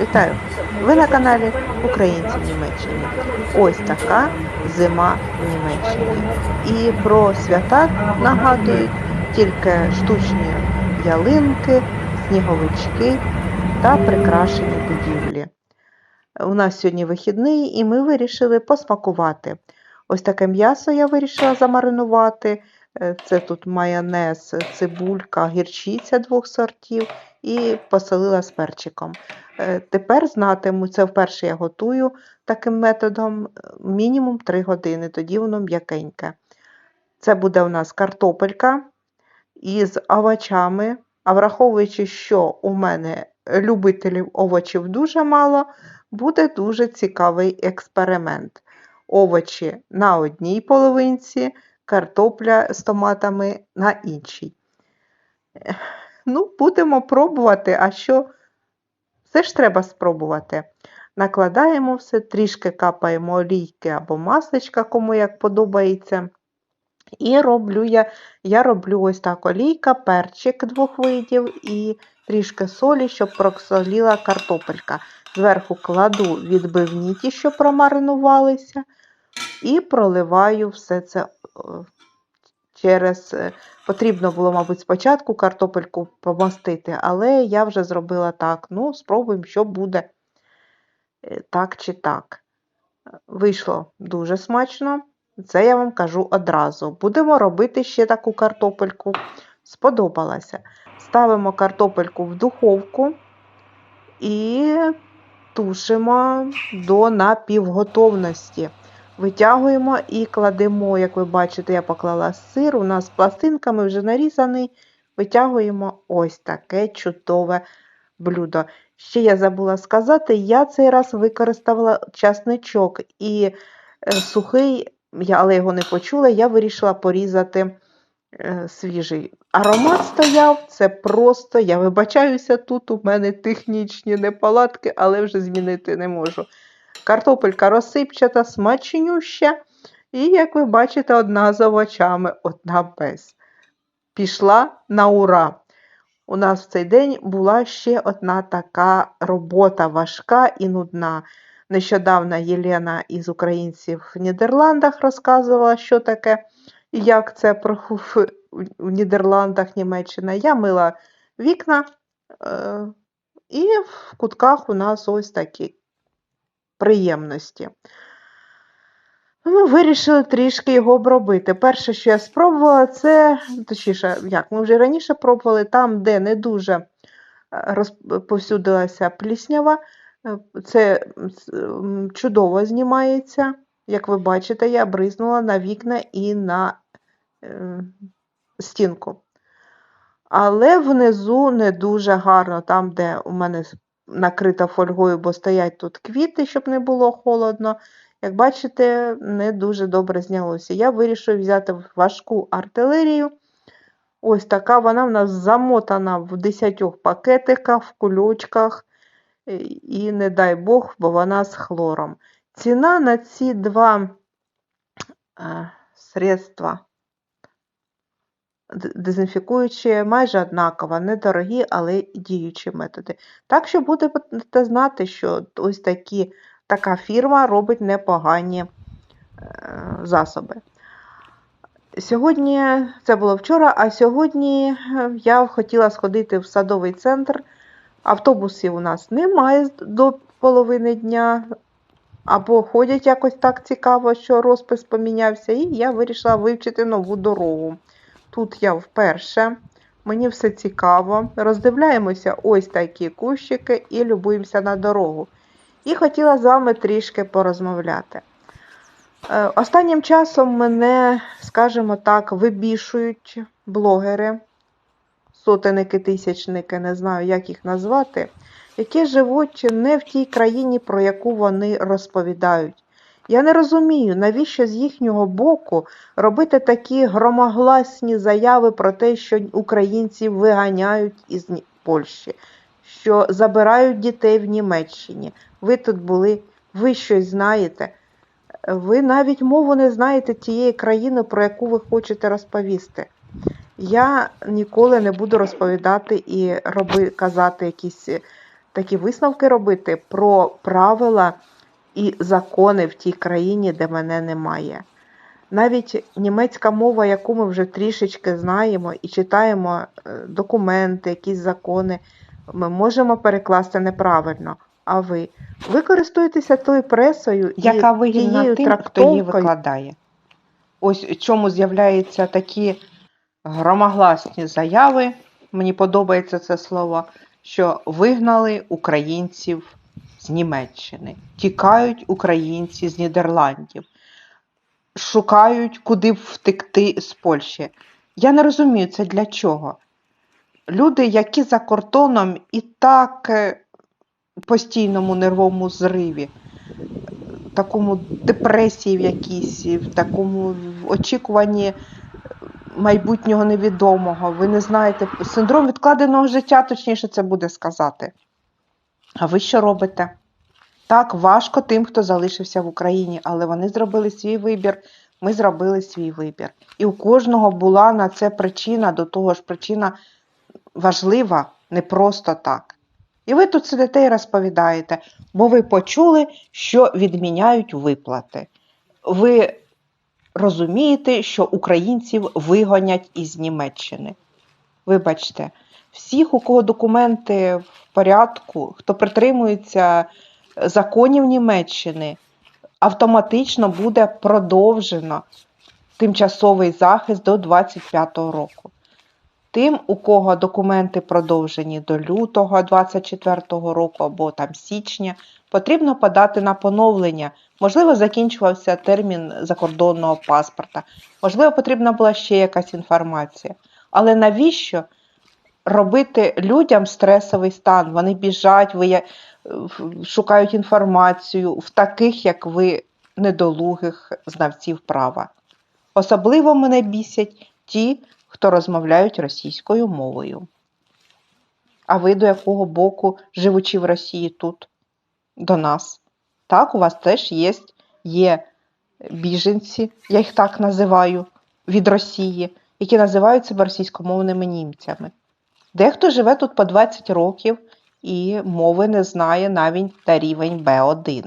Вітаю! Ви на каналі Українці в Німеччині. Ось така зима в Німеччині. І про свята нагадують тільки штучні ялинки, сніговички та прикрашені будівлі. У нас сьогодні вихідний, і ми вирішили посмакувати. Ось таке м'ясо я вирішила замаринувати. Е, Це тут майонез, цибулька, гірчиця двох сортів і посолила з перчиком. Е, Тепер знатиму, це вперше я готую таким методом е, мінімум 3 години, тоді воно м'якеньке. Це буде у нас картопелька із овочами, а враховуючи, що у мене любителів овочів дуже мало, буде дуже цікавий експеримент. Овочі на одній половинці, картопля з томатами на іншій. Ну, будемо пробувати, а що все ж треба спробувати. Накладаємо все, трішки капаємо олійки або масличка, кому як подобається. І роблю я, я роблю ось так олійка, перчик двох видів і трішки солі, щоб просоліла картопелька. Зверху кладу відбивні ті, що промаринувалися, і проливаю все це о, через. е, Потрібно було, мабуть, спочатку картопельку помастити, але я вже зробила так. Ну, спробуємо, що буде е, так чи так. Вийшло дуже смачно. Це я вам кажу одразу. Будемо робити ще таку картопельку. Сподобалася. Ставимо картопельку в духовку і тушимо до напівготовності. Витягуємо і кладемо, як ви бачите, я поклала сир, у нас пластинками вже нарізаний. Витягуємо ось таке чудове блюдо. Ще я забула сказати, я цей раз використала часничок і е, сухий, але його не почула, я вирішила порізати е, свіжий. Аромат стояв, це просто, я вибачаюся, тут у мене технічні неполадки, але вже змінити не можу. Картопелька розсипчата, смачнюща. І, як ви бачите, одна з овочами, одна без. Пішла на ура. У нас в цей день була ще одна така робота важка і нудна. Нещодавно Єлена із українців в Нідерландах розказувала, що таке і як це в Нідерландах Німеччина. Я мила вікна, е, і в кутках у нас ось такі приємності. Ми вирішили трішки його обробити. Перше, що я спробувала, це, точніше, як ми вже раніше пробували, там, де не дуже е, розповсюдилася пліснява, е, це чудово знімається. Як ви бачите, я бризнула на вікна і на е, стінку. Але внизу не дуже гарно, там, де у мене накрита фольгою, бо стоять тут квіти, щоб не було холодно. Як бачите, не дуже добре знялося. Я вирішую взяти важку артилерію. Ось така вона в нас замотана в 10 пакетиках, в кульочках. е, І не дай Бог, бо вона з хлором. Ціна на ці два е, средства дезінфікуючі майже однакова, недорогі, але діючі методи. Так що будете знати, що ось такі, така фірма робить непогані е, засоби. Сьогодні, це було вчора, а сьогодні е, я хотіла сходити в садовий центр. Автобусів у нас немає до половини дня, або ходять якось так цікаво, що розпис помінявся, і я вирішила вивчити нову дорогу. Тут я вперше, мені все цікаво. Роздивляємося ось такі кущики і любуємося на дорогу. І хотіла з вами трішки порозмовляти. Е, Останнім часом мене, скажімо так, вибішують блогери, сотеники, тисячники, не знаю, як їх назвати, які живуть не в тій країні, про яку вони розповідають. Я не розумію, навіщо з їхнього боку робити такі громогласні заяви про те, що українців виганяють із Польщі, що забирають дітей в Німеччині. Ви тут були, ви щось знаєте. Ви навіть мову не знаєте тієї країни, про яку ви хочете розповісти. Я ніколи не буду розповідати і роби, казати якісь такі висновки робити про правила і закони в тій країні, де мене немає. Навіть німецька мова, яку ми вже трішечки знаємо і читаємо е, документи, якісь закони, ми можемо перекласти неправильно. А ви? Ви користуєтеся тою пресою, яка і вигідна тим, хто її викладає. Ось чому з'являються такі громогласні заяви, мені подобається це слово, що вигнали українців з Німеччини, тікають українці з Нідерландів, шукають, куди втекти з Польщі. Я не розумію, це для чого. Люди, які за кордоном і так е, постійному нервовому зриві, такому депресії в якійсь, в такому очікуванні майбутнього невідомого. Ви не знаєте, синдром відкладеного життя, точніше це буде сказати. А ви що робите? Так, важко тим, хто залишився в Україні, але вони зробили свій вибір, ми зробили свій вибір. І у кожного була на це причина, до того ж, причина важлива, не просто так. І ви тут сидите і розповідаєте, бо ви почули, що відміняють виплати. Ви розумієте, що українців вигонять із Німеччини. Вибачте, всіх, у кого документи в порядку, хто притримується законів Німеччини, автоматично буде продовжено тимчасовий захист до 25-го року. Тим, у кого документи продовжені до лютого 24-го року або там січня, потрібно подати на поновлення. Можливо, закінчувався термін закордонного паспорта, можливо, потрібна була ще якась інформація. Але навіщо робити людям стресовий стан? Вони біжать, вия- шукають інформацію в таких, як ви, недолугих знавців права. Особливо мене бісять ті, хто розмовляють російською мовою. А ви до якого боку, живучи в Росії тут, до нас? Так, у вас теж є, є біженці, я їх так називаю, від Росії, які називають себе російськомовними німцями. Дехто живе тут по 20 років і мови не знає навіть на рівень Б1.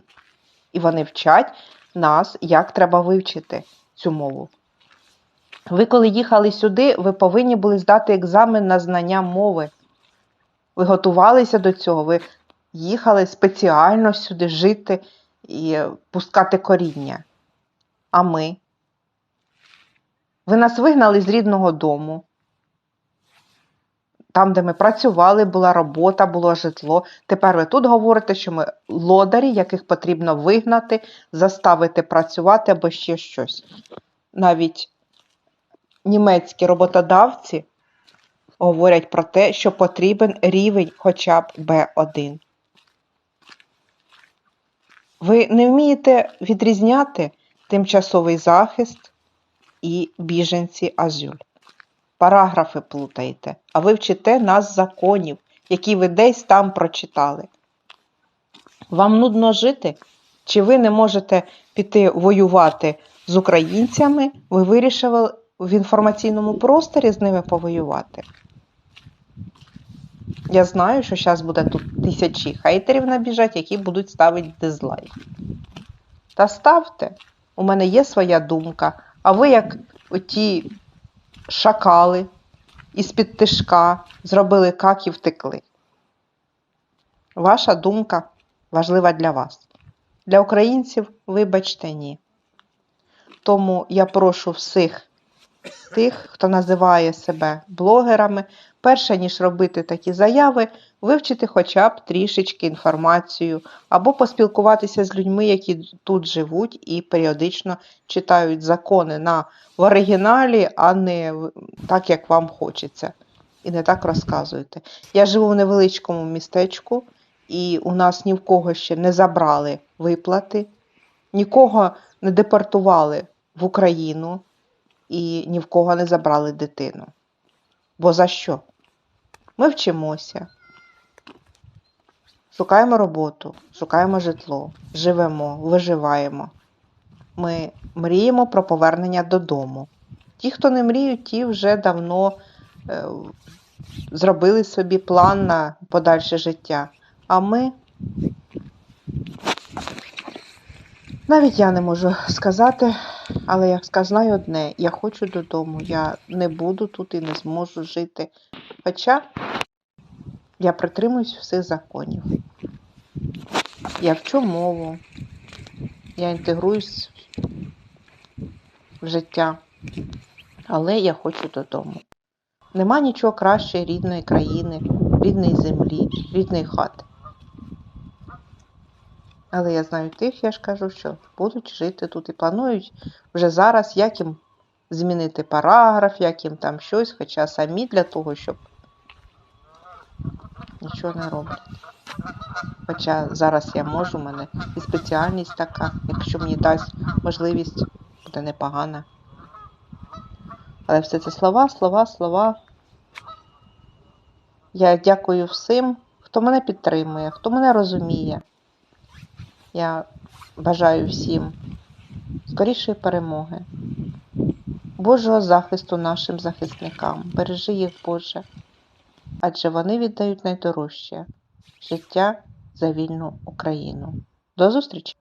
І вони вчать нас, як треба вивчити цю мову. Ви, коли їхали сюди, ви повинні були здати екзамен на знання мови. Ви готувалися до цього, ви їхали спеціально сюди жити і пускати коріння. А ми? Ви нас вигнали з рідного дому. Там, де ми працювали, була робота, було житло. Тепер ви тут говорите, що ми лодарі, яких потрібно вигнати, заставити працювати або ще щось. Навіть німецькі роботодавці говорять про те, що потрібен рівень хоча б Б1. Ви не вмієте відрізняти тимчасовий захист і біженці азюль. Параграфи плутаєте, а ви вчите нас законів, які ви десь там прочитали. Вам нудно жити? Чи ви не можете піти воювати з українцями? Ви вирішили в інформаційному просторі з ними повоювати? Я знаю, що зараз буде тут тисячі хейтерів набіжать, які будуть ставити дизлайк. Та ставте, у мене є своя думка, а ви як оті шакали із-під тишка зробили как і втекли. Ваша думка важлива для вас. Для українців, вибачте, ні. Тому я прошу всіх тих, хто називає себе блогерами, перше ніж робити такі заяви, вивчити хоча б трішечки інформацію, або поспілкуватися з людьми, які тут живуть і періодично читають закони на в оригіналі, а не так, як вам хочеться. І не так розказуєте. Я живу в невеличкому містечку, і у нас ні в кого ще не забрали виплати, нікого не депортували в Україну і ні в кого не забрали дитину. Бо за що? Ми вчимося, шукаємо роботу, шукаємо житло, живемо, виживаємо. Ми мріємо про повернення додому. Ті, хто не мріють, ті вже давно е, зробили собі план на подальше життя. А ми. Навіть я не можу сказати, але я знаю одне: я хочу додому. Я не буду тут і не зможу жити. Хоча я притримуюсь всіх законів. Я вчу мову, я інтегруюсь в життя, але я хочу додому. Нема нічого краще рідної країни, рідної землі, рідної хати. Але я знаю тих, я ж кажу, що будуть жити тут і планують вже зараз, як їм змінити параграф, як їм там щось, хоча самі для того, щоб нічого не роблять. Хоча зараз я можу, в мене і спеціальність така, якщо мені дасть можливість, буде непогана. Але все це слова, слова, слова. Я дякую всім, хто мене підтримує, хто мене розуміє. Я бажаю всім скорішої перемоги, Божого захисту нашим захисникам. Бережи їх, Боже, адже вони віддають найдорожче життя за вільну Україну. До зустрічі!